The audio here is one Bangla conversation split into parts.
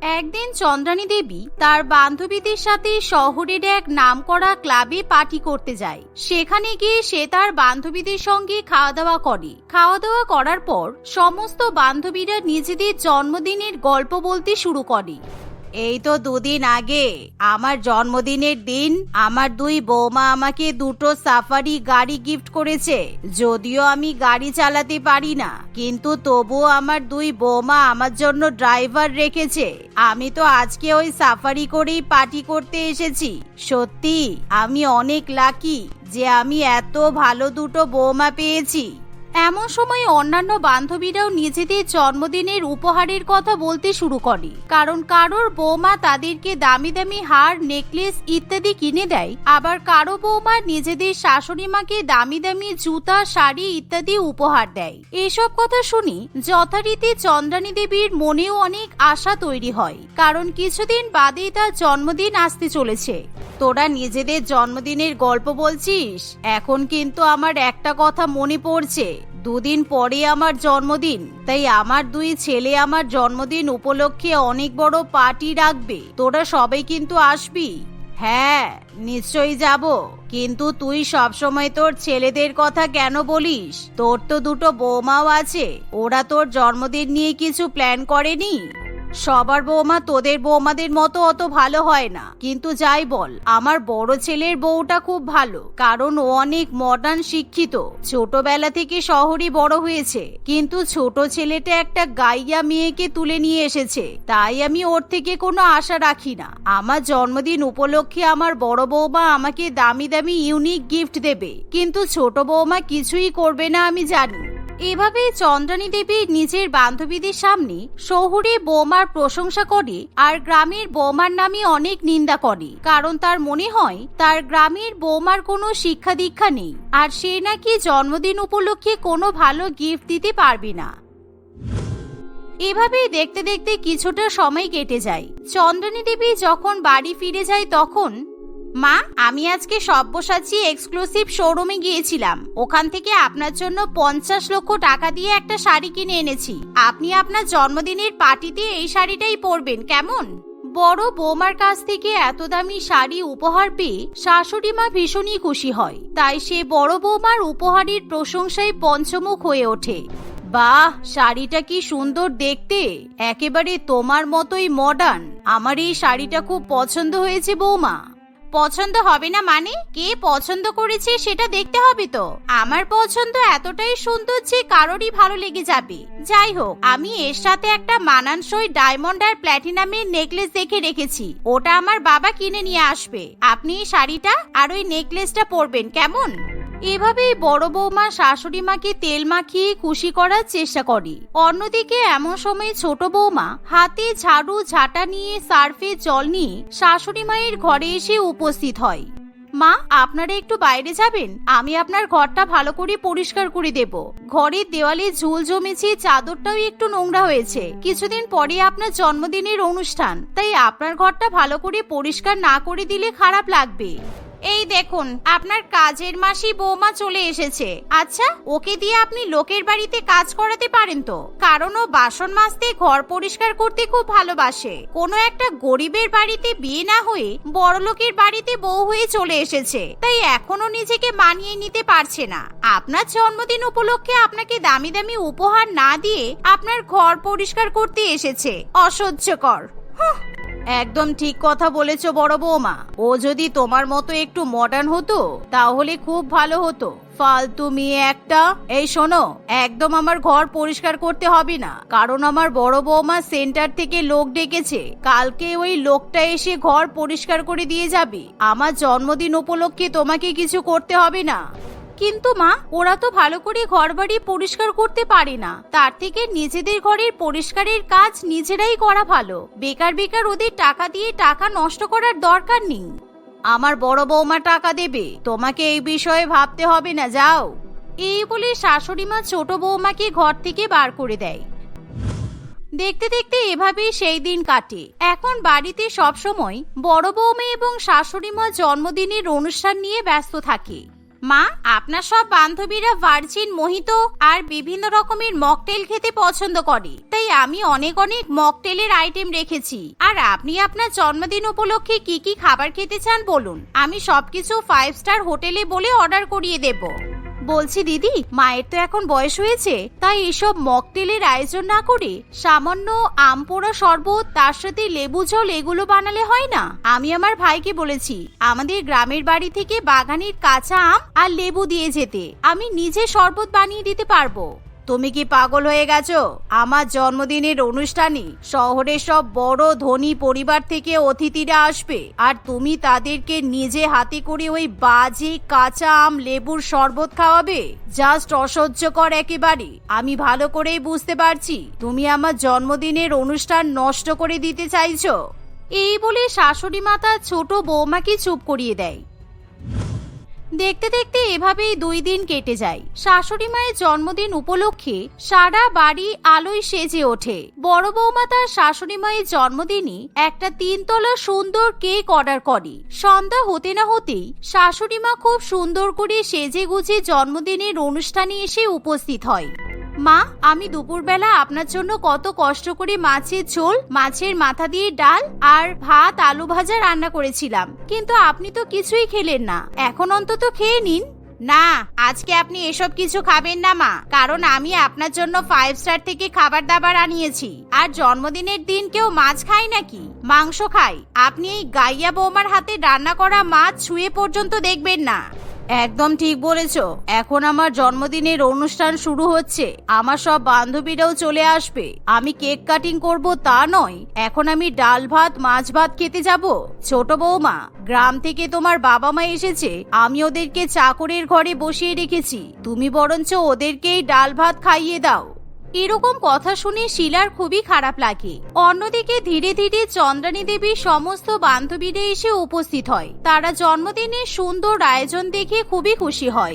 একদিন চন্দ্রানী দেবী তার বান্ধবীদের সাথে শহরের এক নামকরা ক্লাবে পার্টি করতে যায়। সেখানে গিয়ে সে তার বান্ধবীদের সঙ্গে খাওয়া দাওয়া করে। খাওয়া দাওয়া করার পর সমস্ত বান্ধবীরা নিজেদের জন্মদিনের গল্প বলতে শুরু করে। এই তো দুদিন আগে। আমার জন্মদিনের দিন আমার দুই বৌমা আমাকে দুটো সাফারি গাড়ি গিফট করেছে। যদিও আমি গাড়ি চালাতে পারি না, কিন্তু তবুও আমার দুই বৌমা আমার জন্য ড্রাইভার রেখেছে। আমি তো আজকে ওই সাফারি করেই পার্টি করতে এসেছি। সত্যি, আমি অনেক লাকি যে আমি এত ভালো দুটো বৌমা পেয়েছি। এমন সময় অন্যান্য বান্ধবীরাও নিজেদের জন্মদিনের উপহারের কথা বলতে শুরু করে। কারণ কারোর বৌমা তাদেরকে দামি দামি হার, নেকলেস ইত্যাদি কিনে দেয়। আবার কারও বৌমা নিজেদের শাশুড়ি মাকে দামি দামি জুতা, শাড়ি ইত্যাদি উপহার দেয়। এসব কথা শুনি যথারীতি চন্দ্রানী দেবীর মনেও অনেক আশা তৈরি হয়। কারণ কিছুদিন বাদেই তার জন্মদিন আসতে চলেছে। তোরা নিজেদের জন্মদিনের গল্প বলছিস? এখন কিন্তু আমার একটা কথা মনে পড়ছে। দুদিন পরে আমার জন্মদিন, তাই আমার দুই ছেলে আমার জন্মদিন উপলক্ষে অনেক বড় পার্টি রাখবে। তোরা সবাই কিন্তু আসবি। হ্যাঁ নিশ্চয়ই যাব। কিন্তু তুই সবসময় তোর ছেলেদের কথা কেন বলিস? তোর তো দুটো বৌমাও আছে। ওরা তোর জন্মদিন নিয়ে কিছু প্ল্যান করেনি? সবার বৌমা তোদের বৌমাদের মতো অত ভালো হয় না। কিন্তু যাই বল, আমার বড় ছেলের বউটা খুব ভালো, কারণ ও অনেক মডার্ন শিক্ষিত। ছোটবেলা থেকে শহরে বড় হয়েছে, কিন্তু ছোট ছেলেটা একটা গাইয়া মেয়েকে তুলে নিয়ে এসেছে। তাই আমি ওর থেকে কোনো আশা রাখি না। আমার জন্মদিন উপলক্ষে আমার বড় বৌমা আমাকে দামি দামি ইউনিক গিফট দেবে। কিন্তু ছোট বৌমা কিছুই করবে না আমি জানি। এভাবে চন্দ্রানী দেবী নিজের বান্ধবীদের সামনে শহুরে বৌমার প্রশংসা করে আর গ্রামের বৌমার নামে অনেক নিন্দা করে। কারণ তার মনে হয়, তার গ্রামের বৌমার কোনো শিক্ষা দীক্ষা নেই, আর সে নাকি জন্মদিন উপলক্ষে কোনো ভালো গিফট দিতে পারবে না। এভাবেই দেখতে দেখতে কিছুটা সময় কেটে যায়। চন্দ্রানী দেবী যখন বাড়ি ফিরে যায় তখন মা, আমি আজকে সব্যসাচী এক্সক্লুসিভ শোরুমে গিয়েছিলাম। ওখান থেকে আপনার জন্য পঞ্চাশ লক্ষ টাকা দিয়ে একটা শাড়ি কিনে এনেছি। আপনি আপনার জন্মদিনের পার্টিতে এই শাড়িটাই পরবেন, কেমন? বড় বৌমার কাছ থেকে এত দামি শাড়ি উপহার পেয়ে শাশুড়ি মা ভীষণই খুশি হয়। তাই সে বড় বৌমার উপহারের প্রশংসায় পঞ্চমুখ হয়ে ওঠে। বাহ, শাড়িটা কি সুন্দর দেখতে। একেবারে তোমার মতোই মডার্ন আমার এই শাড়িটা খুব পছন্দ হয়েছে বৌমা। পছন্দ হবে না মানে? কে পছন্দ করেছে সেটা দেখতে হবে তো। আমার পছন্দ এতটাই সুন্দর যে কারোরই ভালো লেগে যাবে। যাই হোক, আমি এর সাথে একটা মানানসই ডায়মন্ড আর প্ল্যাটিনামের নেকলেস দেখে রেখেছি। ওটা আমার বাবা কিনে নিয়ে আসবে। আপনি শাড়িটা আর ওই নেকলেসটা পরবেন, কেমন? এভাবেই বড় বৌমা শাশুড়ি মাকে তেল মাখিয়ে খুশি করার চেষ্টা করে। অন্যদিকে এমন সময় ছোট বৌমা হাতে ঝাড়ু, ঝাঁটা নিয়ে সার্ফে জল নিয়ে শাশুড়ি মায়ের ঘরে এসে উপস্থিত হয়। মা, আপনারা একটু বাইরে যাবেন? আমি আপনার ঘরটা ভালো করে পরিষ্কার করে দেব। ঘরের দেওয়ালে ঝুল জমেছে, চাদরটাও একটু নোংরা হয়েছে। কিছুদিন পরে আপনার জন্মদিনের অনুষ্ঠান, তাই আপনার ঘরটা ভালো করে পরিষ্কার না করে দিলে খারাপ লাগবে। এই দেখুন, আপনার কাজের মাসি বৌমা চলে এসেছে। আচ্ছা ওকে দিয়ে আপনি লোকের বাড়িতে কাজ করাতে পারেন তো? কারণ ও বাসন মাজতে, ঘর পরিষ্কার করতে খুব ভালোবাসে। কোনো একটা গরিবের বাড়িতে বিয়ে না হয়ে বড় লোকের বাড়িতে বউ হয়ে চলে এসেছে। তাই এখনও নিজেকে মানিয়ে নিতে পারছে না। আপনার জন্মদিন উপলক্ষে আপনাকে দামি দামি উপহার না দিয়ে, আপনার ঘর পরিষ্কার করতে এসেছে। অসহ্যকর। একদম ঠিক কথা বলেছ বড় বৌমা। ও যদি তোমার মতো একটু মডার্ন হতো, তাহলে খুব ভালো হতো। ফালতু মেয়ে একটা। এই শোনো, একদম আমার ঘর পরিষ্কার করতে হবে না। কারণ আমার বড় বৌমা সেন্টার থেকে লোক ডেকেছে। কালকে ওই লোকটা এসে ঘর পরিষ্কার করে দিয়ে যাবে। আমার জন্মদিন উপলক্ষে তোমাকে কিছু করতে হবে না। কিন্তু মা ওরা তো ভালো করে ঘর বাড়ি পরিষ্কার করতে পারে না। তার থেকে নিজেদের ঘরের পরিষ্কারের কাজ নিজেরাই করা ভালো। বেকার বেকার ওদের টাকা দিয়ে টাকা নষ্ট করার দরকার নেই। আমার বড় বৌমা টাকা দেবে। তোমাকে এই বিষয়ে ভাবতে হবে না যাও। এই বলে শাশুড়ি মা ছোট বৌমাকে ঘর থেকে বার করে দেয়। দেখতে দেখতে এভাবেই সেই দিন কাটে। এখন বাড়িতে সবসময় বড় বৌমা এবং শাশুড়ি মা জন্মদিনের অনুষ্ঠান নিয়ে ব্যস্ত থাকে। মা, আপনার সব বান্ধবীরা ভার্জিন, মোহিত আর বিভিন্ন রকমের মকটেল খেতে পছন্দ করে। তাই আমি অনেক অনেক মকটেলের আইটেম রেখেছি। আর আপনি আপনার জন্মদিন উপলক্ষে কি কি খাবার খেতে চান বলুন। আমি সবকিছু ফাইভ স্টার হোটেলে বলে অর্ডার করিয়ে দেব। বলছি, দিদি, মায়ের তো এখন বয়স হয়েছে, তাই এসব মকটেলের আয়োজন না করে সামান্য আম পোড়া শরবত, তার সাথে লেবু ঝোল এগুলো বানালে হয় না? আমি আমার ভাইকে বলেছি, আমাদের গ্রামের বাড়ি থেকে বাগানের কাঁচা আম আর লেবু দিয়ে যেতে। আমি নিজে শরবত বানিয়ে দিতে পারব। তুমি কি পাগল হয়ে গেছো? আমার জন্মদিনের অনুষ্ঠানে শহরের সব বড় ধনী পরিবার থেকে অতিথিরা আসবে আর তুমি তাদেরকে নিজে হাতে করে ওই বাজে কাঁচা আম লেবুর শরবত খাওয়াবে? জাস্ট অসহ্যকর একেবারে। আমি ভালো করেই বুঝতে পারছি তুমি আমার জন্মদিনের অনুষ্ঠান নষ্ট করে দিতে চাইছো। এই বলে শাশুড়ি মাতা ছোট বৌমাকে চুপ করিয়ে দেয়। দেখতে দেখতে এভাবেই দুই দিন কেটে যায়। শাশুড়ি মায়ের জন্মদিন উপলক্ষে সারা বাড়ি আলোয় সেজে ওঠে। বড় বৌমা তার শাশুড়ি মায়ের জন্মদিনে একটা তিনতলা সুন্দর কেক অর্ডার করে। সন্ধ্যা হতে না হতেই শাশুড়ি মা খুব সুন্দর করে সেজে গুজে জন্মদিনের অনুষ্ঠানে এসে উপস্থিত হয়। মা, আমি দুপুরবেলা আপনার জন্য কত কষ্ট করে মাছের ঝোল, মাছের মাথা দিয়ে ডাল আর ভাত, আলু ভাজা রান্না করেছিলাম। কিন্তু আপনি তো কিছুই খেলেন না। এখন অন্তত খেয়ে নিন। না, আজকে আপনি এসব কিছু খাবেন না, মা। কারণ আমি আপনার জন্য ফাইভ স্টার থেকে খাবার দাবার আনিয়েছি। আর জন্মদিনের দিন কেউ মাছ খায় নাকি? মাংস খায় আপনি এই গাইয়া বৌমার হাতে রান্না করা মাছ ছুঁয়ে পর্যন্ত দেখবেন না। একদম ঠিক বলেছ। এখন আমার জন্মদিনের অনুষ্ঠান শুরু হচ্ছে। আমার সব বান্ধবীরাও চলে আসবে। আমি কেক কাটিং করব তা নয়। এখন আমি ডাল ভাত, মাছ ভাত খেতে যাব। ছোট বৌমা, গ্রাম থেকে তোমার বাবা মা এসেছে। আমি ওদেরকে চাকরের ঘরে বসিয়ে রেখেছি। তুমি বরঞ্চ ওদেরকেই ডাল ভাত খাইয়ে দাও। এরকম কথা শুনে শিলার খুবই খারাপ লাগে। অন্যদিকে ধীরে ধীরে চন্দ্রানী দেবীর সমস্ত বান্ধবীরা এসে উপস্থিত হয়। তারা জন্মদিনের সুন্দর আয়োজন দেখে খুবই খুশি হয়।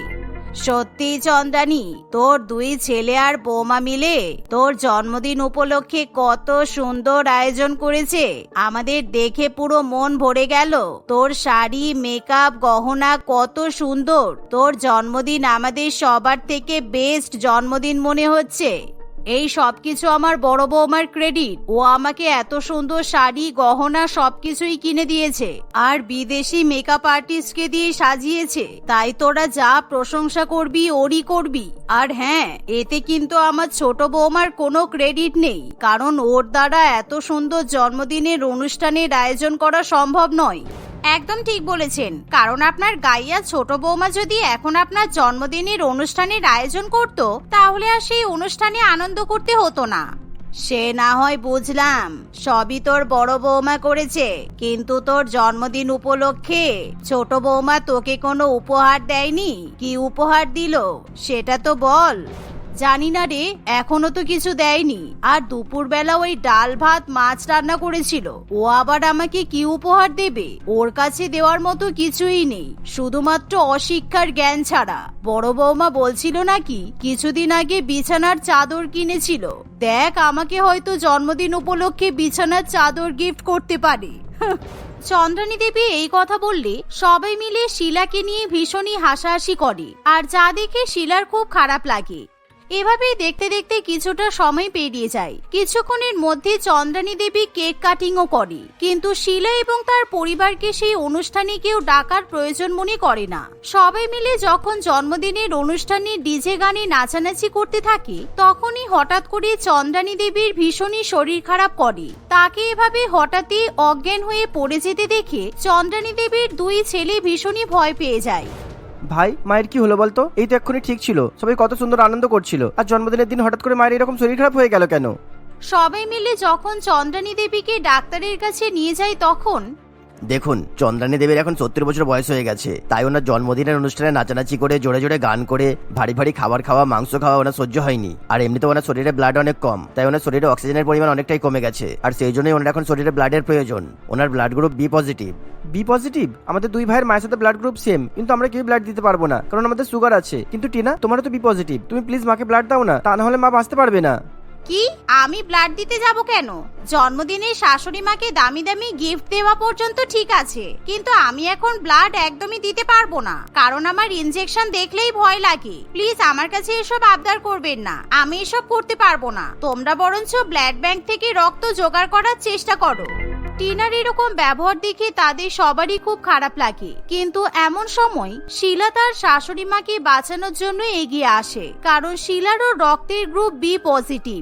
সত্যি চন্দ্রানী, তোর দুই ছেলে আর বৌমা মিলে তোর জন্মদিন উপলক্ষে কত সুন্দর আয়োজন করেছে। আমাদের দেখে পুরো মন ভরে গেল। তোর শাড়ি মেকআপ গহনা কত সুন্দর। তোর জন্মদিন আমাদের সবার থেকে বেস্ট জন্মদিন মনে হচ্ছে। এই সবকিছু আমার বড় বৌমার ক্রেডিট ও আমাকে এত সুন্দর শাড়ি, গহনা সবকিছুই কিনে দিয়েছে। আর বিদেশি মেকআপ আর্টিস্টকে দিয়ে সাজিয়েছে। তাই তোরা যা প্রশংসা করবি, ওরই করবি। আর হ্যাঁ এতে কিন্তু আমার ছোট বৌমার কোনো ক্রেডিট নেই। কারণ ওর দ্বারা এত সুন্দর জন্মদিনের অনুষ্ঠানের আয়োজন করা সম্ভব নয়। একদম ঠিক বলেছেন। কারণ আপনার গাইয়া ছোট বৌমা যদি এখন আপনার জন্মদিনের অনুষ্ঠানের আয়োজন করত, তাহলে আর সেই অনুষ্ঠানে আনন্দ করতে হতো না। সে না হয় বুঝলাম, সবই তোর বড় বৌমা করেছে, কিন্তু তোর জন্মদিন উপলক্ষে ছোট বৌমা তোকে কোনো উপহার দেয়নি? কি উপহার দিল? সেটা তো বল। জানি না রে, এখনও তো কিছু দেয়নি। আর দুপুরবেলা ওই ডাল ভাত মাছ রান্না করেছিল। ও আবার আমাকে কি উপহার দেবে? ওর কাছে দেওয়ার মতো কিছুই নেই। শুধুমাত্র অশিক্ষার জ্ঞান ছাড়া। বড় বৌমা বলছিল নাকি, কিছুদিন আগে বিছানার চাদর কিনেছিল। দেখ, আমাকে হয়তো জন্মদিন উপলক্ষে বিছানার চাদর গিফট করতে পারে। চন্দ্রানী দেবী এই কথা বললে সবাই মিলে শিলাকে নিয়ে ভীষণই হাসাহাসি করে। আর যা দেখে শিলার খুব খারাপ লাগে। এভাবেই দেখতে দেখতে কিছুটা সময় পেরিয়ে যায়। কিছুক্ষণের মধ্যে চন্দ্রানী দেবী কেক কাটিংও করে। কিন্তু শিলা এবং তার পরিবারকে সেই অনুষ্ঠানে কেউ ডাকার প্রয়োজন মনে করে না। সবাই মিলে যখন জন্মদিনের অনুষ্ঠানে ডিজে গানে নাচানাচি করতে থাকে, তখনই হঠাৎ করে চন্দ্রানী দেবীর ভীষণই শরীর খারাপ করে। তাকে এভাবে হঠাৎই অজ্ঞান হয়ে পড়ে যেতে দেখে চন্দ্রানী দেবীর দুই ছেলে ভীষণই ভয় পেয়ে যায়। ভাই, মায়ের কি হলো বলতো? এই তো এক্ষুনি ঠিক ছিল। সবাই কত সুন্দর আনন্দ করছিল। আর জন্মদিনের দিন হঠাৎ করে মায়ের এরকম শরীর খারাপ হয়ে গেল কেন? সবাই মিলে যখন চন্দ্রানী দেবীকে ডাক্তারের কাছে নিয়ে যাই তখন দেখুন, চন্দ্রানী দেবীর এখন সত্তর বছর বয়স হয়ে গেছে। তাই ওনার জন্মদিনের অনুষ্ঠানে নাচানাচি করে, জোরে জোরে গান করে, ভারী ভারী খাবার খাওয়া, মাংস খাওয়া ওনার সহ্য হয়নি। আর এমনিতে ওনার শরীরে ব্লাড অনেক কম, তাই ওনার শরীরে অক্সিজেনের পরিমাণ অনেকটাই কমে গেছে। আর সেই জন্যই ওনার এখন শরীরে ব্লাডের প্রয়োজন। ওনার blood group B positive B positive আমাদের দুই ভাইয়ের মায়ের সাথে ব্লাড গ্রুপ সেম কিন্তু আমরা কেউ ব্লাড দিতে পারব না, কারণ আমাদের সুগার আছে। কিন্তু টিনা, তোমারও তো বি পজিটিভ তুমি প্লিজ মাকে ব্লাড দাও না, তা না হলে মা বাঁচতে পারবে না। কি? আমি ব্লাড দিতে যাব কেন? জন্মদিনে শাশুড়ি মাকে দামি দামি গিফট দেওয়া পর্যন্ত ঠিক আছে, কিন্তু আমি এখন ব্লাড একদমই দিতে পারব না, কারণ আমার ইনজেকশন দেখলেই ভয় লাগে। প্লিজ আমার কাছে এসব আবদার করবেন না, আমি এসব করতে পারব না। তোমরা বরঞ্চ ব্লাড ব্যাংক থেকে রক্ত জোগাড় করার চেষ্টা করো। টিনার এরকম ব্যবহার দেখে তাদের সবারই খুব খারাপ লাগে, কিন্তু এমন সময় শিলা তার শাশুড়ি মাকে বাঁচানোর জন্য এগিয়ে আসে, কারণ শিলারও রক্তের গ্রুপ বি পজিটিভ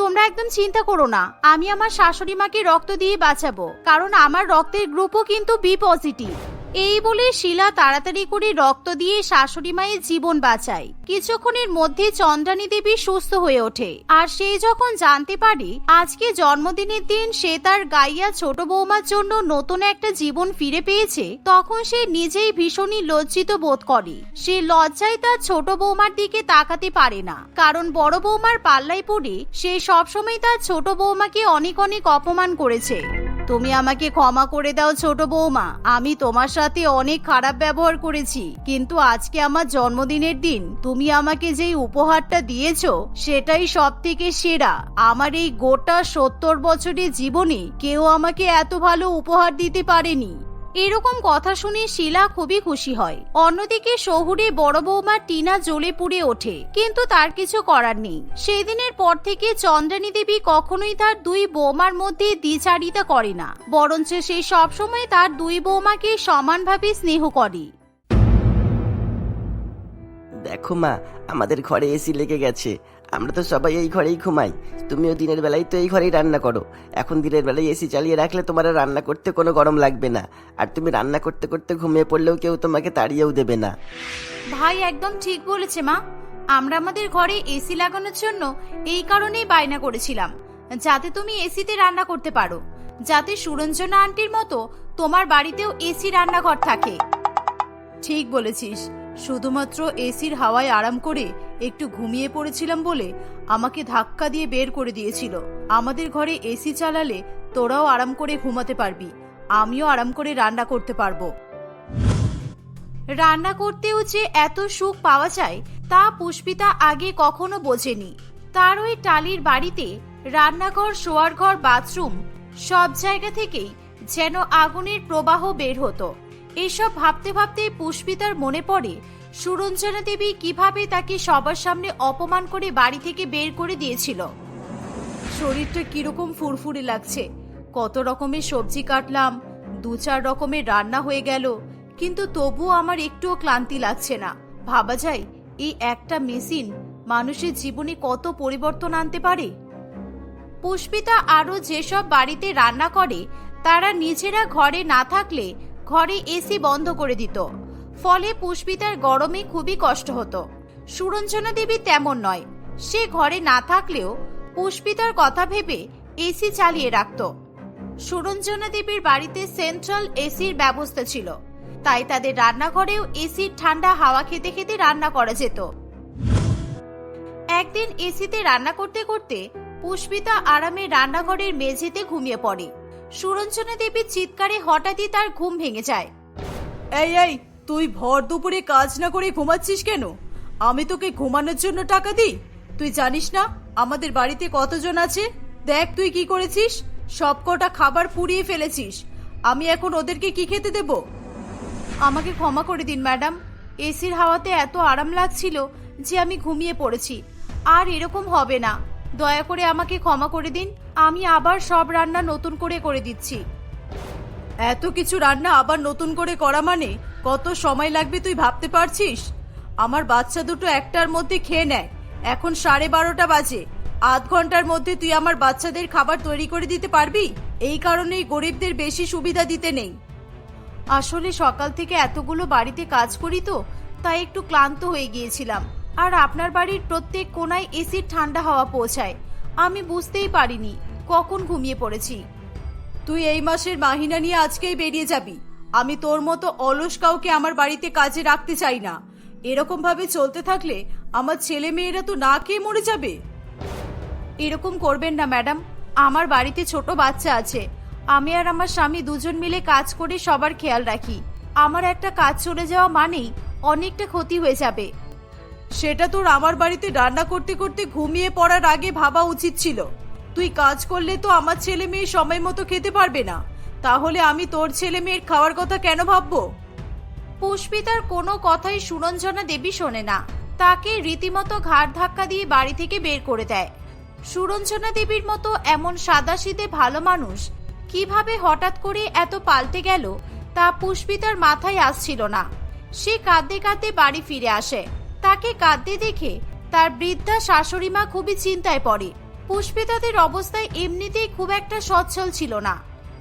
তোমরা একদম চিন্তা করো না। আমি আমার শাশুড়ি মাকে রক্ত দিয়ে বাঁচাবো। কারণ আমার রক্তের গ্রুপও কিন্তু বি পজিটিভ এই বলে শিলা তাড়াতাড়ি করে রক্ত দিয়ে শাশুড়ি মায়ের জীবন বাঁচায়। কিছুক্ষণের মধ্যে চন্দ্রানী দেবী সুস্থ হয়ে ওঠে। আর সে যখন জানতে পারে আজকে জন্মদিনের দিন সে তার গাইয়া ছোট বৌমার জন্য নতুন একটা জীবন ফিরে পেয়েছে, তখন সে নিজেই ভীষণই লজ্জিত বোধ করে। সে লজ্জায় তার ছোট বৌমার দিকে তাকাতে পারে না। কারণ বড় বৌমার পাল্লাই পড়ে সে সবসময় তার ছোট বৌমাকে অনেক অনেক অপমান করেছে। তুমি আমাকে ক্ষমা করে দাও ছোট বৌমা। আমি তোমার সাথে অনেক খারাপ ব্যবহার করেছি। কিন্তু আজকে আমার জন্মদিনের দিন, তুমি আমাকে যেই উপহারটা দিয়েছ, সেটাই সব থেকে সেরা। আমার এই গোটা সত্তর বছরের জীবনে কেউ আমাকে এত ভালো উপহার দিতে পারেনি। এরকম কথা শুনে শিলা খুবই খুশি হয়। অন্যদিকে শহুরে বড় বৌমা টিনা জ্বলে পুড়ে ওঠে, কিন্তু তার কিছু করার নেই। সেদিনের পর থেকে চন্দ্রানী দেবী কখনোই তার দুই বৌমার মধ্যে দ্বিচারিতা করে না, বরঞ্চ সে সবসময় তার দুই বৌমাকে সমানভাবে স্নেহ করে। দেখো মা, আমাদের ঘরে এসি লেগে গেছে। আমরা তো সবাই এই ঘরেই ঘুমাই। তুমিও দিনের বেলায় তো এই ঘরেই রান্না করো। এখন দিনের বেলায় এসি চালিয়ে রাখলে তোমার রান্না করতে কোনো গরম লাগবে না। আর তুমি রান্না করতে করতে ঘুমিয়ে পড়লেও কেউ তোমাকে তাড়িয়েও দেবে না। ভাই, একদম ঠিক বলেছে মা। আমরা আমাদের ঘরে এসি লাগানোর জন্য এই কারণেই বায়না করেছিলাম, যাতে তুমি এসিতে রান্না করতে পারো। যাতে সুরঞ্জনা আন্টির মতো তোমার বাড়িতেও এসি রান্নাঘর থাকে। ঠিক বলেছিস। শুধুমাত্র এসির হাওয়ায় আরাম করে একটু ঘুমিয়ে পড়েছিলাম বলে আমাকে ধাক্কা দিয়ে বের করে দিয়েছিল। আমাদের ঘরে এসি চালালে তোরাও আরাম করে ঘুমাতে পারবি। আমিও আরাম করে রান্না করতে পারব। রান্না করতেও যে এত সুখ পাওয়া যায়, তা পুষ্পিতা আগে কখনো বোঝেনি। তার ওই টালির বাড়িতে রান্নাঘর, শোয়ার ঘর, বাথরুম সব জায়গা থেকেই যেন আগুনের প্রবাহ বের হতো। এসব ভাবতে ভাবতে পুষ্পিতার মনে পড়ে, সুরঞ্জনা দেবী কীভাবে তাকে সবার সামনে অপমান করে বাড়ি থেকে বের করে দিয়েছিল। শরীরটা কীরকম ফুরফুরে লাগছে। কত রকমের সবজি কাটলাম, দু চার রকমের রান্না হয়ে গেল, কিন্তু তবুও আমার একটুও ক্লান্তি লাগছে না। ভাবা যায়, এই একটা মেশিন মানুষের জীবনে কত পরিবর্তন আনতে পারে? পুষ্পিতা আরও যেসব বাড়িতে রান্না করে, তারা নিজেরা ঘরে না থাকলে ঘরে এসি বন্ধ করে দিত। ফলে পুষ্পিতার গরমে খুবই কষ্ট হতো। সুরঞ্জনা দেবী তেমন নয়। সে ঘরে না থাকলেও পুষ্পিতার কথা ভেবে এসি চালিয়ে রাখত। সুরঞ্জনা দেবীর বাড়িতে সেন্ট্রাল এসির ব্যবস্থা ছিল। তাই তাদের রান্নাঘরেও এসির ঠান্ডা হাওয়া খেতে খেতে রান্না করা যেত। একদিন এসিতে রান্না করতে করতে পুষ্পিতা আরামে রান্নাঘরের মেঝেতে ঘুমিয়ে পড়ে। সুরঞ্জনা দেবীর চিৎকারে হঠাৎই তার ঘুম ভেঙে যায়। এই এই তুই ভর দুপুরে কাজ না করে ঘুমাচ্ছিস কেন? আমি তোকে ঘুমানোর জন্য টাকা দিই। তুই জানিস না আমাদের বাড়িতে কতজন আছে? দেখ তুই কি করেছিস। সব কটা খাবার পুড়িয়ে ফেলেছিস। আমি এখন ওদেরকে কি খেতে দেব? আমাকে ক্ষমা করে দিন ম্যাডাম। এসির হাওয়াতে এত আরাম লাগছিল যে আমি ঘুমিয়ে পড়েছি। আর এরকম হবে না। দয়া করে আমাকে ক্ষমা করে দিন। আমি আবার সব রান্না নতুন করে করে দিচ্ছি। এত কিছু রান্না আবার নতুন করে করা মানে? কত সময় লাগবে তুই ভাবতে পারছিস? আমার বাচ্চা দুটো একটার মধ্যে খেয়ে নেয়। এখন সাড়ে বারোটা বাজে। আধ ঘণ্টার মধ্যে তুই আমার বাচ্চাদের খাবার তৈরি করে দিতে পারবি? এই কারণেই গরিবদের বেশি সুবিধা দিতে নেই। আসলে সকাল থেকে এতগুলো বাড়িতে কাজ করি তো, তাই একটু ক্লান্ত হয়ে গিয়েছিলাম। আর আপনার বাড়ির প্রত্যেক কোনায় এসির ঠান্ডা হাওয়া পৌঁছায়। আমি বুঝতেই পারিনি কখন ঘুমিয়ে পড়েছি। তুই এই মাসের মাহিনা নিয়ে আজকেই বেরিয়ে যাবি। আমি তোর মতো অলস কাউকে আমার বাড়িতে কাজে রাখতে চাই না। এরকম ভাবে চলতে থাকলে আমার ছেলে মেয়েরা তো না খেয়ে মরে যাবে। এরকম করবেন না, ম্যাডাম। আমার বাড়িতে ছোট বাচ্চা আছে। আমি আর আমার স্বামী দুজন মিলে কাজ করে সবার খেয়াল রাখি। আমার একটা কাজ চলে যাওয়া মানেই অনেকটা ক্ষতি হয়ে যাবে। সেটা তোর আমার বাড়িতে রান্না করতে করতে ঘুমিয়ে পড়ার আগে ভাবা উচিত ছিল। তুই কাজ করলে তো আমার ছেলে মেয়ে সময় মতো খেতে পারবে না। তাহলে আমি তোর ছেলে মেয়ের খাওয়ার কথা কেন ভাববো? পুষ্পিতার কোনো কথাই সুরঞ্জনা দেবী শোনে না। তাকে রীতিমতো ঘাড় ধাক্কা দিয়ে বাড়ি থেকে বের করে দেয়। সুরঞ্জনা দেবীর মতো এমন সাদাসিদে ভালো মানুষ কীভাবে হঠাৎ করে এত পাল্টে গেল তা পুষ্পিতার মাথায় আসছিল না। সে কাঁদতে কাঁদতে বাড়ি ফিরে আসে। তাকে কাঁদতে দেখে তার বৃদ্ধা শাশুড়ি মা খুবই চিন্তায় পড়ে। পুষ্পিতাদের অবস্থায় এমনিতেই খুব একটা সচ্ছল ছিল না।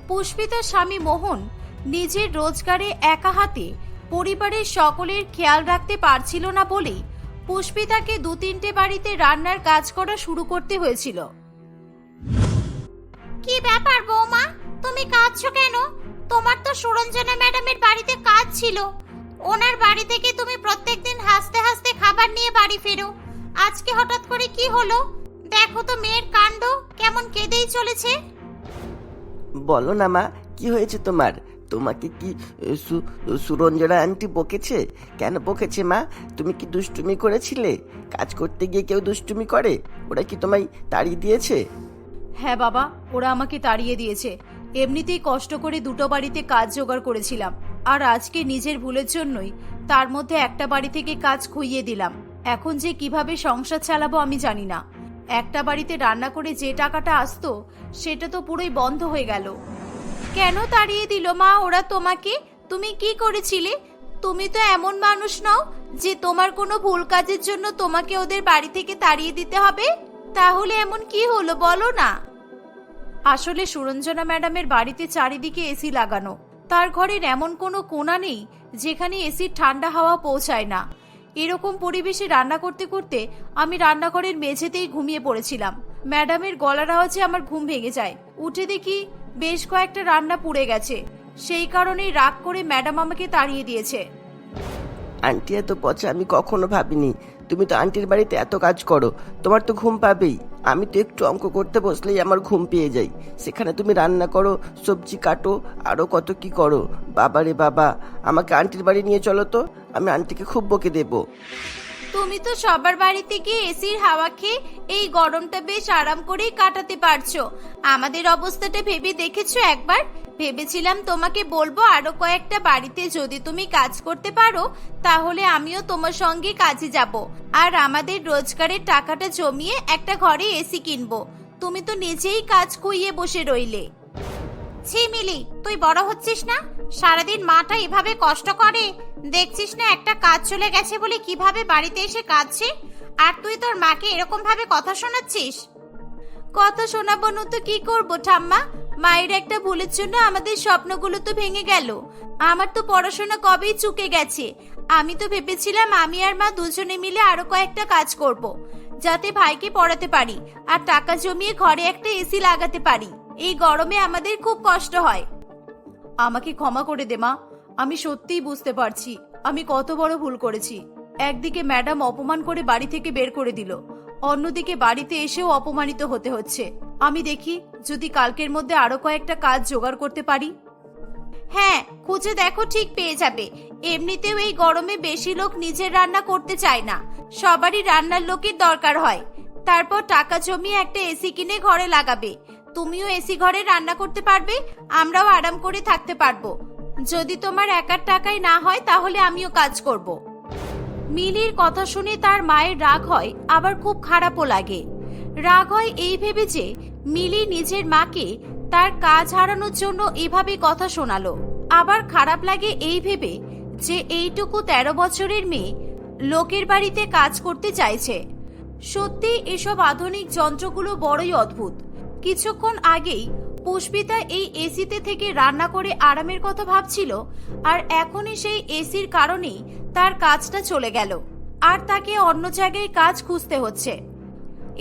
পুষ্পিতার স্বামী মোহন নিজের রোজগারে একা হাতে পরিবারের সকলের খেয়াল রাখতে পারছিল না বলেই পুষ্পিতাকে দু তিনটে বাড়িতে রান্নার কাজ করা শুরু করতে হয়েছিল। কি ব্যাপার বৌমা? তুমি কাঁদছো কেন? তোমার তো সুরঞ্জনা ম্যাডামের বাড়িতে কাজ ছিল। ওনার বাড়ি থেকে তুমি প্রত্যেকদিন হাসতে হাসতে খাবার নিয়ে বাড়ি ফেরো। আজকে হঠাৎ করে কি হলো? দেখো তো মেয়ের কাণ্ড কেমন কেঁদেই চলেছে। বলো না মা কি হয়েছে তোমার? তোমাকে কি সুরঞ্জনা আন্টি বকেছে? কেন বকেছে মা? তুমি কি দুষ্টুমি করেছিলে? কাজ করতে গিয়ে কেউ দুষ্টুমি করে? ওরা কি তোমায় তাড়িয়ে দিয়েছে? হ্যাঁ বাবা ওরা আমাকে তাড়িয়ে দিয়েছে। এমনিতেই কষ্ট করে দুটো বাড়িতে কাজ জোগাড় করেছিলাম। আর আজকে নিজের ভুলের জন্যই তার মধ্যে একটা বাড়ি থেকে কাজ খুইয়ে দিলাম। এখন যে কীভাবে সংসার চালাবো আমি জানি না। একটা বাড়িতে রান্না করে যে টাকাটা আসতো, সেটা তো পুরোই বন্ধ হয়ে গেল। কেন তাড়িয়ে দিল মা ওরা তোমাকে? তুমি কি করেছিলে? তুমি তো এমন মানুষ নও যে তোমার কোনো ভুল কাজের জন্য তোমাকে ওদের বাড়ি থেকে তাড়িয়ে দিতে হবে? তাহলে এমন কি হলো বলো না। আসলে সুরঞ্জনা ম্যাডামের বাড়িতে চারিদিকে এসি লাগানো। তার ঘরের এমন কোনো কোণা নেই যেখানে এসির ঠান্ডা হাওয়া পৌঁছায় না। এরকম পরিবেশে রান্না করতে করতে আমি রান্নাঘরের মেঝেতেই ঘুমিয়ে পড়েছিলাম। ম্যাডামের গলার আওয়াজে আমার ঘুম ভেঙে যায়। উঠে দেখি বেশ কয়েকটা রান্না পুড়ে গেছে। সেই কারণেই রাগ করে ম্যাডাম আমাকে তাড়িয়ে দিয়েছে। আন্টি এত পচা আমি কখনো ভাবিনি। তুমি তো আন্টির বাড়িতে এত কাজ করো। তোমার তো ঘুম পাবেই। আমি তো একটু অঙ্ক করতে বসলেই আমার ঘুম পেয়ে যাই সেখানে তুমি রান্না করো, সবজি কাটো আরও কত কি করো। বাবা রে বাবা, আমাকে আন্টির বাড়ি নিয়ে চলো তো। আমি আন্টিকে খুব বকে দেবো। তুমি তো সবার বাড়িতে গিয়ে এসির হাওয়া খেয়ে এই গরমটা বেশ আরাম করেই কাটাতে পারছ। আমাদের অবস্থাটা ভেবে দেখেছ একবার? ভেবেছিলাম তোমাকে বলব আরও কয়েকটা বাড়িতে যদি তুমি কাজ করতে পারো, তাহলে আমিও তোমার সঙ্গে কাজে যাব। আর আমাদের রোজগারের টাকাটা জমিয়ে একটা ঘরে এসি কিনবো। তুমি তো নিজেই কাজ খুইয়ে বসে রইলে। ছি, মিলি, তুই বড় হচ্ছিস না? সারাদিন মাটা এভাবে কষ্ট করে? দেখছিস না একটা কাজ চলে গেছে বলে কীভাবে বাড়িতে এসে কাঁদছে? আর তুই তোর মাকে এরকম ভাবে কথা শোনাচ্ছিস? কথা শোনাবো না তো কি করব, ঠাম্মা? মায়ের একটা ভুলের জন্য আমাদের স্বপ্নগুলো তো ভেঙে গেল। আমার তো পড়াশোনা কবেই চুকে গেছে। আমি তো ভেবেছিলাম আমি আর মা দুজনে মিলে আরও কয়েকটা কাজ করব। যাতে ভাইকে পড়াতে পারি, আর টাকা জমিয়ে ঘরে একটা এসি লাগাতে পারি। এই গরমে আমাদের খুব কষ্ট হয়। আমাকে ক্ষমা করে দে, মা। আমি সত্যিই বুঝতে পারছি। আমি কত বড় ভুল করেছি। একদিকে ম্যাডাম অপমান করে বাড়ি থেকে বের করে দিল। অন্যদিকে বাড়িতে এসেও অপমানিত হতে হচ্ছে। আমি দেখি, যদি কালকের মধ্যে আরও কয়েকটা কাজ জোগাড় করতে পারি। হ্যাঁ খুঁজে দেখো ঠিক পেয়ে যাবে। এমনিতেও এই গরমে বেশি লোক নিজের রান্না করতে চায় না। সবারই রান্নার লোকের দরকার হয়। তারপর টাকা জমিয়ে একটা এসি কিনে ঘরে লাগাবে। তুমিও এসি ঘরে রান্না করতে পারবে, আমরাও আরাম করে থাকতে পারব। যদি তোমার একার টাকায় না হয়, তাহলে আমিও কাজ করব। মিলির কথা শুনে তার মায়ের রাগ হয়, আবার খুব খারাপও লাগে। রাগ হয় এই ভেবে যে, মিলি নিজের মাকে তার কাজ হারানোর জন্য এভাবে কথা শোনালো। আবার খারাপ লাগে এই ভেবে যে, এইটুকু তেরো বছরের মেয়ে লোকের বাড়িতে কাজ করতে চাইছে। সত্যি এসব আধুনিক যন্ত্রগুলো বড়ই অদ্ভুত। কিছুক্ষণ আগেই পুষ্পিতা এই এসিতে থেকে রান্না করে আরামের কথা ভাবছিল, আর এখনই সেই এসির কারণেই তার কাজটা চলে গেল, আর তাকে অন্য জায়গায় কাজ খুঁজতে হচ্ছে।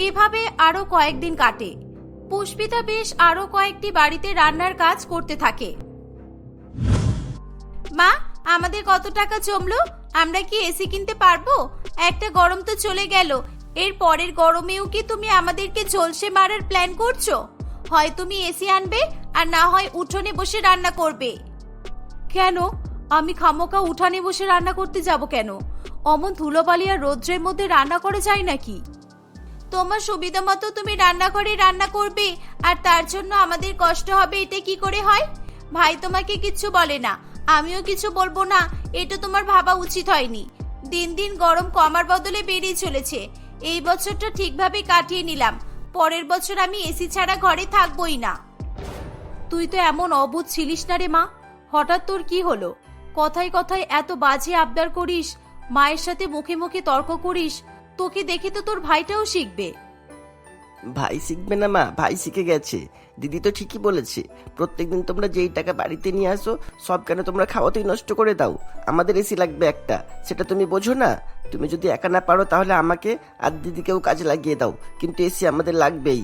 এভাবে আরও কয়েকদিন কাটে। পুষ্পিতা বেশ আরও কয়েকটি বাড়িতে রান্নার কাজ করতে থাকে। মা, আমাদের কত টাকা জমলো? আমরা কি এসি কিনতে পারব? একটা গরম তো চলে গেল এর পরের গরমেও কি তুমি আমাদেরকে ঝলসে মারার প্ল্যান করছ? হয় তুমি এসি আনবে, আর না হয় উঠোনে বসে রান্না করবে। কেন? আমি খামোকা উঠানে বসে রান্না করতে যাব কেন? অমন ধুলোবালি আর রৌদ্রের মধ্যে রান্না করে যায় নাকি? তোমার সুবিধা মতো তুমি রান্নাঘরে রান্না করবে, আর তার জন্য আমাদের কষ্ট হবে এটা কি করে হয়? ভাই তোমাকে কিচ্ছু বলে না। আমিও কিছু বলব না, এটা তোমার ভাবা উচিত হয়নি। দিন দিন গরম কমার বদলে বেড়েই চলেছে। এই বছরটা ঠিকভাবে কাটিয়ে নিলাম। পরের বছর আমি এসি ছাড়া ঘরে থাকবই না। তুই তো এমন অবুধ ছিলিস না রে মা। হঠাৎ তোর কি হলো? কথায় কথায় এত বাজে আবদার করিস, মায়ের সাথে মুখে মুখে তর্ক করিস, তোকে দেখে তো তোর ভাইটাও শিখবে। ভাই শিখবে না মা, ভাই শিখে গেছে। দিদি তো ঠিকই বলেছে, প্রত্যেকদিন তোমরা যেই টাকা বাড়িতে নিয়ে আসো, সব কেন তোমরা খাওয়াতেই নষ্ট করে দাও। আমাদের এসি লাগবে একটা, সেটা তুমি বোঝো না? তুমি যদি একা না পারো তাহলে আমাকে আর দিদিকেও কাজে লাগিয়ে দাও, কিন্তু এসি আমাদের লাগবেই।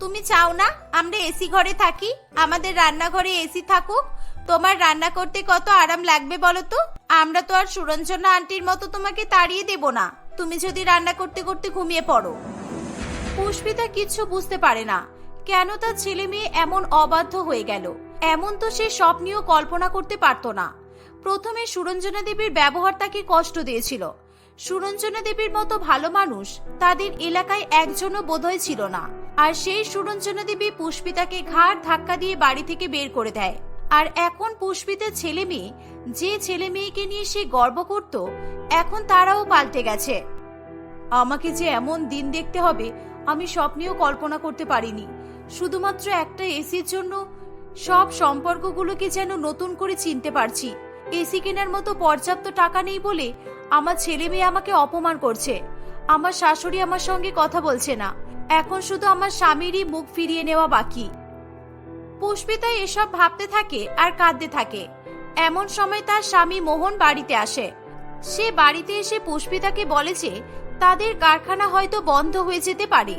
তুমি চাও না আমরা এসি ঘরে থাকি? আমাদের রান্নাঘরে এসি থাকুক? তোমার রান্না করতে কত আরাম লাগবে বলো তো? আমরা তো আর সুরঞ্জনা আন্টির মতো তোমাকে তাড়িয়ে দেব না। তুমি যদি রান্না করতে করতে ঘুমিয়ে পড়ো। পুষ্পিতা কিচ্ছু বুঝতে পারে না। কেন তার ছেলে মেয়ে এমন অবাধ্য হয়ে গেল? এমন তো সে স্বপ্নেও কল্পনা করতে পারতো না। প্রথমে সুরঞ্জনা দেবীর ব্যবহার তাকে কষ্ট দিয়েছিল। সুরঞ্জনা দেবীর মতো ভালো মানুষ তাদের এলাকায় একজনও বোধহয় ছিল না। আর সেই সুরঞ্জনা দেবী পুষ্পিতাকে ঘাড় ধাক্কা দিয়ে বাড়ি থেকে বের করে দেয়। আর এখন পুষ্পিতার ছেলে মেয়ে, যে ছেলে মেয়েকে নিয়ে সে গর্ব করত, এখন তারাও পাল্টে গেছে। আমাকে যে এমন দিন দেখতে হবে আমি স্বপ্নেও কল্পনা করতে পারিনি। শুধুমাত্র একটা এসির জন্য সব সম্পর্কগুলোকে যেন নতুন করে চিনতে পারছি। এসি কেনার মতো পর্যাপ্ত টাকা নেই বলে আমার ছেলে মেয়ে আমাকে অপমান করছে। আমার শাশুড়ি আমার সঙ্গে কথা বলছে না। এখন শুধু আমার স্বামীরই মুখ ফিরিয়ে নেওয়া বাকি। পুষ্পিতা এসব ভাবতে থাকে আর কাঁদতে থাকে। এমন সময় তার স্বামী মোহন বাড়িতে আসে। সে বাড়িতে এসে পুষ্পিতাকে বলে যে তাদের কারখানা হয়তো বন্ধ হয়ে যেতে পারে।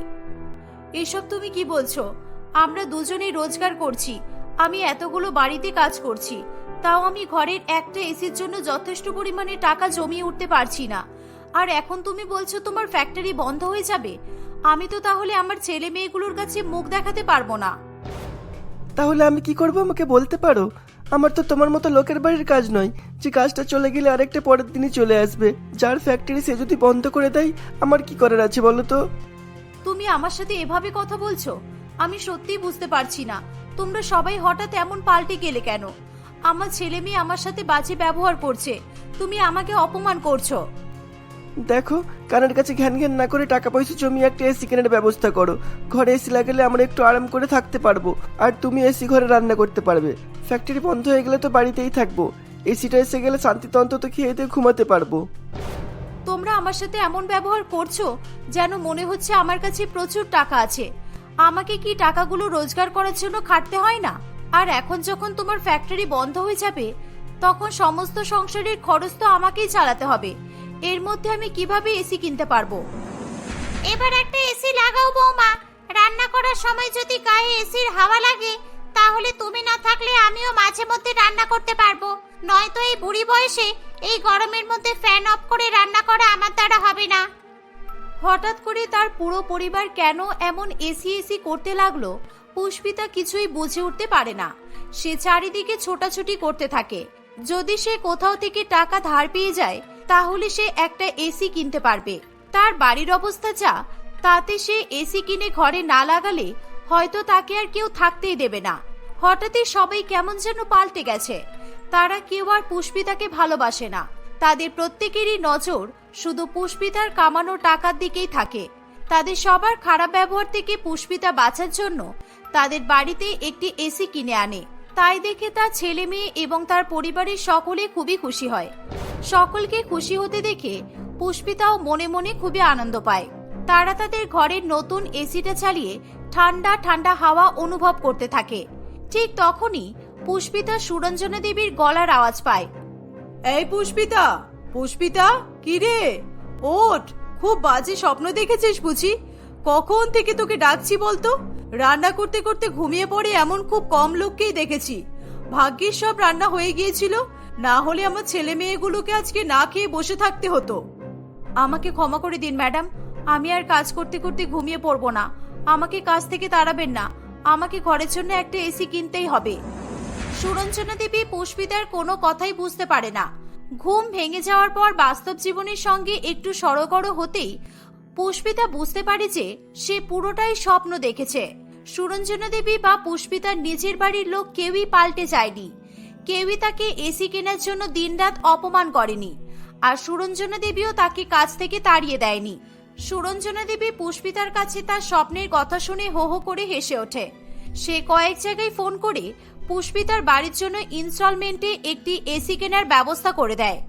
এসব তুমি কি বলছো? আমরা দুজনেই রোজগার করছি। আমি এতগুলো বাড়িতে কাজ করছি। তাও আমি ঘরের একটা এসির জন্য যথেষ্ট পরিমাণে টাকা জমিয়ে উঠতে পারছি না। আর এখন তুমি বলছো তোমার ফ্যাক্টরি বন্ধ হয়ে যাবে? আমি তো তাহলে আমার ছেলে মেয়েগুলোর কাছে মুখ দেখাতে পারব না। তাহলে আমি কি করব? আমাকে বলতে পারো? আমার তো তোমার মতো লোকের বাড়ির কাজ নয় যে কাজটা চলে গেলে আরেকটা পরের দিনই চলে আসবে। যার ফ্যাক্টরি সে যদি বন্ধ করে দেয়, আমার কি করার আছে বলো তো? তুমি আমার সাথে এভাবে কথা বলছো? আমি সত্যিই বুঝতে পারছি না। তোমরা সবাই হঠাৎ এমন পাল্টে গেলে কেন? আমার ছেলে মেয়ে আমার সাথে বাজে ব্যবহার করছে। তুমি আমাকে অপমান করছ। দেখো, কানের কাছে ঘ্যান ঘ্যান না করে টাকা পয়সা জমিয়ে একটা এসি কেনার ব্যবস্থা করো। ঘরে এসি লাগালে আমরা একটু আরাম করে থাকতে পারব। আর তুমি এসি ঘরে রান্না করতে পারবে। ফ্যাক্টরি বন্ধ হয়ে গেলে তো বাড়িতেই থাকব। এসিটা এসে গেলে শান্তিতে অন্তত খেয়ে দিয়ে ঘুমাতে পারব। তোমরা আমার সাথে এমন ব্যবহার করছ যেন মনে হচ্ছে আমার কাছে প্রচুর টাকা আছে। আমাকে কি টাকাগুলো রোজগার করার জন্য খাটতে হয় না? আর এখন যখন তোমার ফ্যাক্টরি বন্ধ হয়ে যাবে, তখন সমস্ত সংসারের খরচ তো আমাকেই চালাতে হবে। এর মধ্যে আমি কীভাবে এসি কিনতে পারব? এবার একটা এসি লাগাও বৌমা। রান্না করার সময় যদি গায়ে এসির হাওয়া লাগে তাহলে তুমি না থাকলে আমিও মাঝে মধ্যে রান্না করতে পারব। নয়তো এই বুড়ি বয়সে এই গরমের মধ্যে ফ্যান অফ করে রান্না করা আমার দ্বারা হবে না। হঠাৎ করে তার পুরো পরিবার কেন এমন এসি এসি করতে লাগল পুষ্পিতা কিছুই বুঝে উঠতে পারে না। সে চারিদিকে ছোটাছুটি করতে থাকে। যদি সে কোথাও থেকে টাকা ধার পেয়ে যায় তাহলে সে একটা এসি কিনতে পারবে। তার বাড়ির অবস্থা যা, তাতে সে এসি কিনে ঘরে না লাগালে হয়তো তাকে আর কেউ থাকতেই দেবে না। হঠাৎই সবাই কেমন যেন পাল্টে গেছে। তারা কেউ আর পুষ্পিতাকে ভালোবাসে না। তাদের প্রত্যেকেরই নজর শুধু পুষ্পিতার কামানো টাকার দিকেই থাকে। তাদের সবার খারাপ ব্যবহার থেকে পুষ্পিতা বাঁচার জন্য তাদের বাড়িতে একটি এসি কিনে আনে। তাই দেখে তার ছেলে মেয়ে এবং তার পরিবারের সকলে খুবই খুশি হয়। সকলকে খুশি হতে দেখে পুষ্পিতাও মনে মনে খুবই আনন্দ পায়। তারা তাদের ঘরের নতুন এসিটা চালিয়ে ঠান্ডা ঠান্ডা হাওয়া অনুভব করতে থাকে। ঠিক তখনই পুষ্পিতা সুরঞ্জনা দেবীর গলার আওয়াজ পায়। এই পুষ্পিতা পুষ্পিতা, কি রে? ওঠ, খুব বাজে স্বপ্ন দেখেছিস বুঝি? কখন থেকে তোকে ডাকছি বলতো? রান্না করতে করতে ঘুমিয়ে পড়ে এমন খুব কম লোককেই দেখেছি। ভাগ্যের সব রান্না হয়ে গিয়েছিল না হলে আমার ছেলে মেয়েগুলোকে আজকে না খেয়ে বসে থাকতে হতো। আমাকে ক্ষমা করে দিন, ম্যাডাম। আমি আর কাজ করতে করতে ঘুমিয়ে পড়ব না। আমাকে কাজ থেকে তাড়াবেন না। আমাকে ঘরের জন্য একটা এসি কিনতেই হবে। সুরঞ্জনা দেবী পুষ্পিতার কোনো কথাই বুঝতে পারে না। ঘুম ভেঙে যাওয়ার পর বাস্তব জীবনের সঙ্গে একটু সড়গড় হতেই পুষ্পিতা বুঝতে পারে যে সে পুরোটাই স্বপ্ন দেখেছে। সুরঞ্জনা দেবী বা পুষ্পিতার নিজের বাড়ির লোক কেউই পাল্টে যায়নি। কেউই তাকে এসি কেনার জন্য দিনরাত অপমান করেনি। আর সুরঞ্জনা দেবীও তাকে কাজ থেকে তাড়িয়ে দেয়নি। সুরঞ্জনা দেবী পুষ্পিতার কাছে তার স্বপ্নের কথা শুনে হো হো করে হেসে ওঠে। সে কয়েক জায়গায় ফোন করে পুষ্পিতার বাড়ির জন্য ইনস্টলমেন্টে একটি এসি কেনার ব্যবস্থা করে দেয়।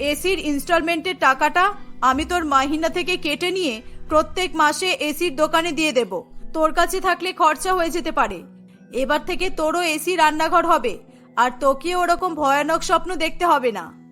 এসির ইনস্টলমেন্টের টাকাটা আমি তোর মাহিনা থেকে কেটে নিয়ে প্রত্যেক মাসে এসির দোকানে দিয়ে দেব। তোর কাছে থাকলে খরচা হয়ে যেতে পারে। এবার থেকে তোরও এসি রান্নাঘর হবে। আর তোকে ওরকম ভয়ানক স্বপ্ন দেখতে হবে না।